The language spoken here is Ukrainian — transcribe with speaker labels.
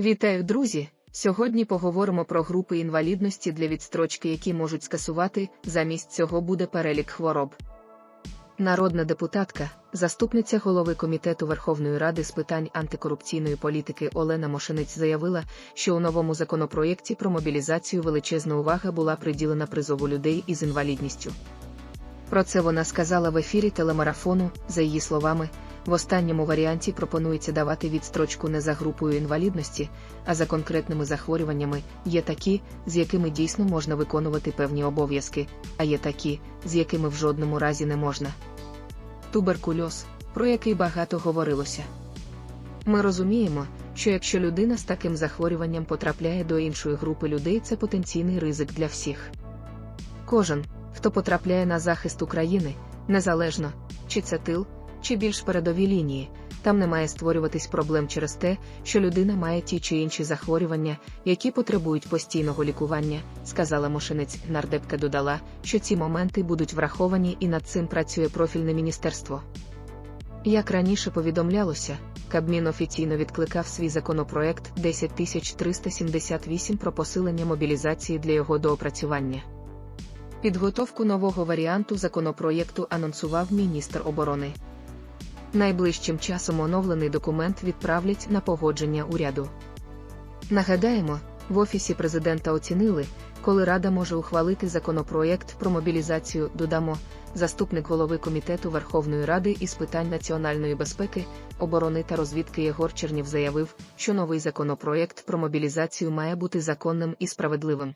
Speaker 1: Вітаю, друзі! Сьогодні поговоримо про групи інвалідності для відстрочки, які можуть скасувати, замість цього буде перелік хвороб. Народна депутатка, заступниця голови Комітету Верховної Ради з питань антикорупційної політики Олена Мошенець заявила, що у новому законопроєкті про мобілізацію величезна увага була приділена призову людей із інвалідністю. Про це вона сказала в ефірі телемарафону, за її словами, в останньому варіанті пропонується давати відстрочку не за групою інвалідності, а за конкретними захворюваннями. Є такі, з якими дійсно можна виконувати певні обов'язки, а є такі, з якими в жодному разі не можна. Туберкульоз, про який багато говорилося. Ми розуміємо, що якщо людина з таким захворюванням потрапляє до іншої групи людей, це потенційний ризик для всіх. Кожен, хто потрапляє на захист України, незалежно, чи це тил, чи більш передові лінії, там не має створюватись проблем через те, що людина має ті чи інші захворювання, які потребують постійного лікування, сказала Мошенець. Нардепка додала, що ці моменти будуть враховані і над цим працює профільне міністерство. Як раніше повідомлялося, Кабмін офіційно відкликав свій законопроект 10378 про посилення мобілізації для його доопрацювання. Підготовку нового варіанту законопроєкту анонсував міністр оборони. Найближчим часом оновлений документ відправлять на погодження уряду. Нагадаємо, в Офісі президента оцінили, коли Рада може ухвалити законопроєкт про мобілізацію, додамо, заступник голови Комітету Верховної Ради із питань національної безпеки, оборони та розвідки Єгор Чернів заявив, що новий законопроєкт про мобілізацію має бути законним і справедливим.